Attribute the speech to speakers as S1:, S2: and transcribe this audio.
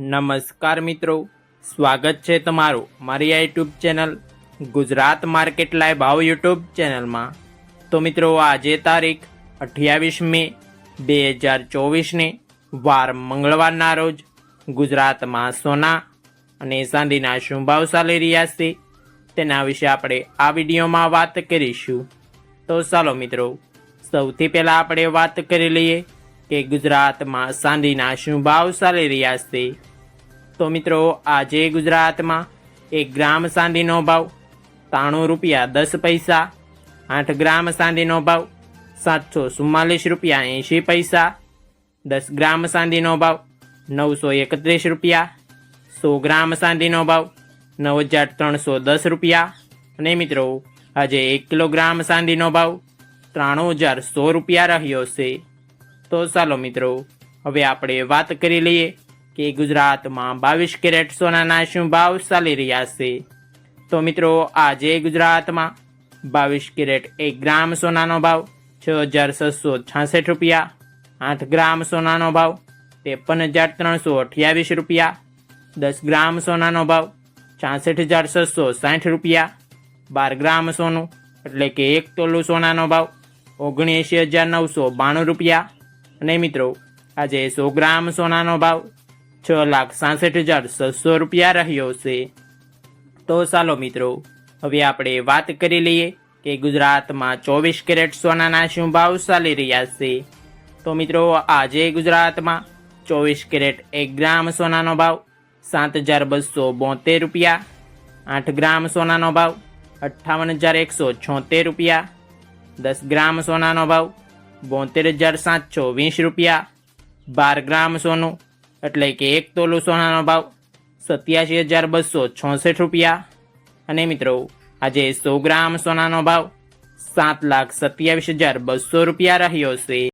S1: નમસ્કાર મિત્રો. સ્વાગત છે તમારું મારી આ YouTube channel Gujarat market live ભાવ યુટ્યુબ ચેનલમાં. તો મિત્રો, આજે તારીખ અઠ્યાવીસ મે બે હજાર ચોવીસને વાર મંગળવારના રોજ ગુજરાતમાં સોના અને ચાંદીના શું ભાવ ચાલી રહ્યા છે તેના વિશે આપણે આ વિડીયોમાં વાત કરીશું. તો ચાલો મિત્રો, સૌથી પહેલાં આપણે વાત કરી લઈએ કે ગુજરાતમાં ચાંદીના શું ભાવ ચાલી રહ્યા છે. તો મિત્રો, આજે ગુજરાતમાં એક ગ્રામ ચાંદીનો ભાવ ત્રાણું રૂપિયા દસ પૈસા, આઠ ગ્રામ ચાંદીનો ભાવ સાતસો ચુમ્માલીસ રૂપિયા એંશી પૈસા, દસ ગ્રામ ચાંદીનો ભાવ નવસો એકત્રીસ રૂપિયા, સો ગ્રામ ચાંદીનો ભાવ નવ હજાર ત્રણસો દસ રૂપિયા. અને મિત્રો, આજે એક કિલોગ્રામ ચાંદીનો ભાવ ત્રાણું હજાર સો રૂપિયા રહ્યો છે. તો ચાલો મિત્રો, હવે આપણે વાત કરી લઈએ કે ગુજરાતમાં બાવીસ કેરેટ સોનાના શું ભાવ ચાલી રહ્યા છે? તો મિત્રો, આજે ગુજરાતમાં બાવીસ કેરેટ એક ગ્રામ સોનાનો ભાવ, છ હજાર છસો છાસઠ રૂપિયા, આઠ ગ્રામ સોનાનો ભાવ, ત્રેપન હજાર ત્રણસો અઠ્યાવીસ રૂપિયા, દસ ગ્રામ સોનાનો ભાવ, છાસઠ હજાર છસો સાઠ રૂપિયા, બાર ગ્રામ સોનું, એટલે કે એક તોલું સોનાનો ભાવ, ઓગણએંશી હજાર નવસો બાણું રૂપિયા. અને મિત્રો, આજે સો ગ્રામ સોનાનો ભાવ છ લાખ સાસઠ હજાર છસો રૂપિયા રહ્યો છે. તો ચાલો મિત્રો, હવે આપણે વાત કરી લઈએ કે ગુજરાતમાં ચોવીસ કેરેટ સોનાના શું ભાવ ચાલી રહ્યા છે. તો મિત્રો, આજે ગુજરાતમાં ચોવીસ કેરેટ એક ગ્રામ સોનાનો ભાવ સાત હજાર બસો બોતેર રૂપિયા, આઠ ગ્રામ સોનાનો ભાવ અઠ્ઠાવન હજાર એકસો છોતેર રૂપિયા, દસ ગ્રામ સોનાનો ભાવ બોતેર હજાર સાતસો વીસ રૂપિયા, બાર ગ્રામ સોનું એટલે કે એક તોલું સોનાનો ભાવ સત્યાસી હજાર બસો છોસઠ રૂપિયા. અને મિત્રો, આજે સો ગ્રામ સોનાનો ભાવ સાત લાખ સત્યાવીસ હજાર બસો રૂપિયા રહ્યો છે.